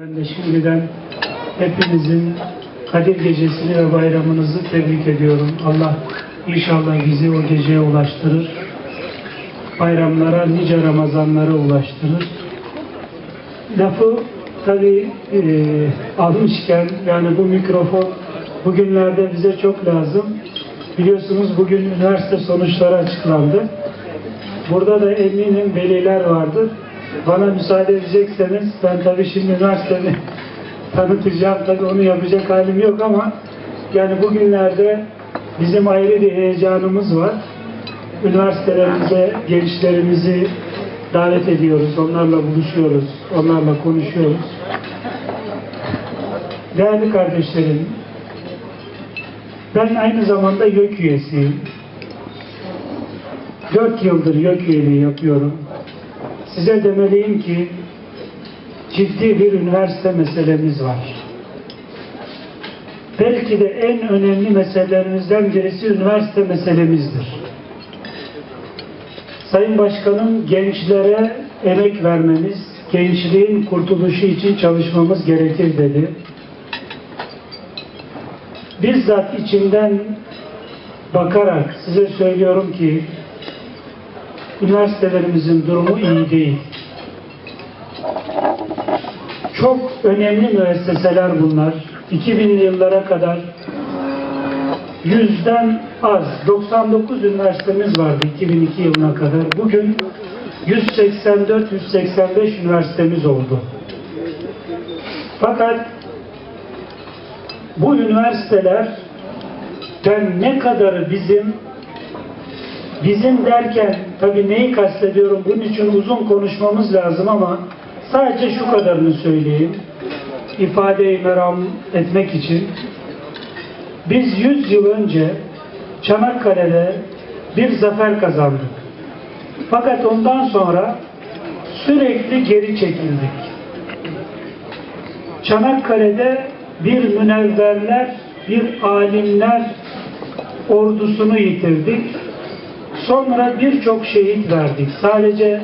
Ben de şimdiden hepinizin Kadir Gecesi'ni ve bayramınızı tebrik ediyorum. Allah inşallah bizi o geceye ulaştırır. Bayramlara, nice Ramazanlara ulaştırır. Lafı tabii e, almışken yani bu mikrofon bugünlerde bize çok lazım. Biliyorsunuz bugün üniversite sonuçları açıklandı. Burada da eminim veliler vardır. Bana müsaade edecekseniz ben tabii şimdi üniversitemi tanıtacağım. Tabii onu yapacak halim yok ama yani bugünlerde bizim ayrı bir heyecanımız var. Üniversitelerimize gençlerimizi davet ediyoruz. Onlarla buluşuyoruz. Onlarla konuşuyoruz. Değerli kardeşlerim, ben aynı zamanda YÖK üyesiyim. Dört yıldır YÖK üyeliği yapıyorum. Size demeliyim ki ciddi bir üniversite meselemiz var. Belki de en önemli meselelerimizden birisi üniversite meselemizdir. Sayın Başkanım gençlere emek vermemiz, gençliğin kurtuluşu için çalışmamız gerekir dedi. Bizzat içimden bakarak size söylüyorum ki üniversitelerimizin durumu iyi değil. Çok önemli müesseseler bunlar. 2000'li yıllara kadar yüzden az 99 üniversitemiz vardı 2002 yılına kadar. Bugün 184-185 üniversitemiz oldu. Fakat bu üniversiteler ben ne kadarı bizim bizim derken tabii neyi kastediyorum bunun için uzun konuşmamız lazım ama sadece şu kadarını söyleyeyim ifadeyi meram etmek için biz 100 yıl önce Çanakkale'de bir zafer kazandık. Fakat ondan sonra sürekli geri çekildik. Çanakkale'de bir münevverler, bir alimler ordusunu yitirdik. Sonra birçok şehit verdik. Sadece